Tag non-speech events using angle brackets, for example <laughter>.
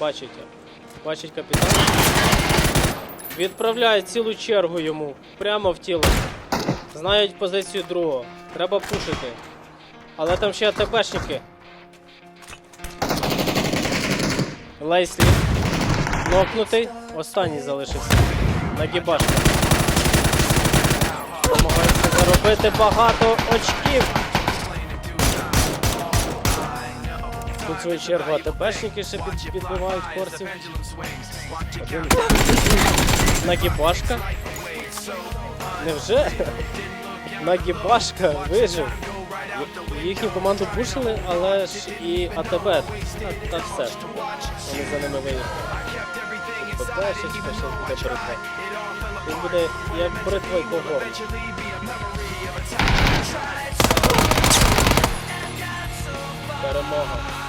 Бачите? Бачить капітан. Відправляє цілу чергу йому. Прямо в тіло. Знають позицію другого. Треба пушити. Але там ще АТБшники. Лейслі. Нокнутий. Останній залишився. Нагібашка. Намагається заробити багато очків. Свою чергу АТПшники ще під, підбивають корців. Один. Нагібашка. Невже? <laughs> Нагібашка вижив. Їхню команду пушили, але ж і АТБ. Та, та все. Вони за ними виїхали. Тобто ще буде бритва. Він буде як бритва й по. Перемога.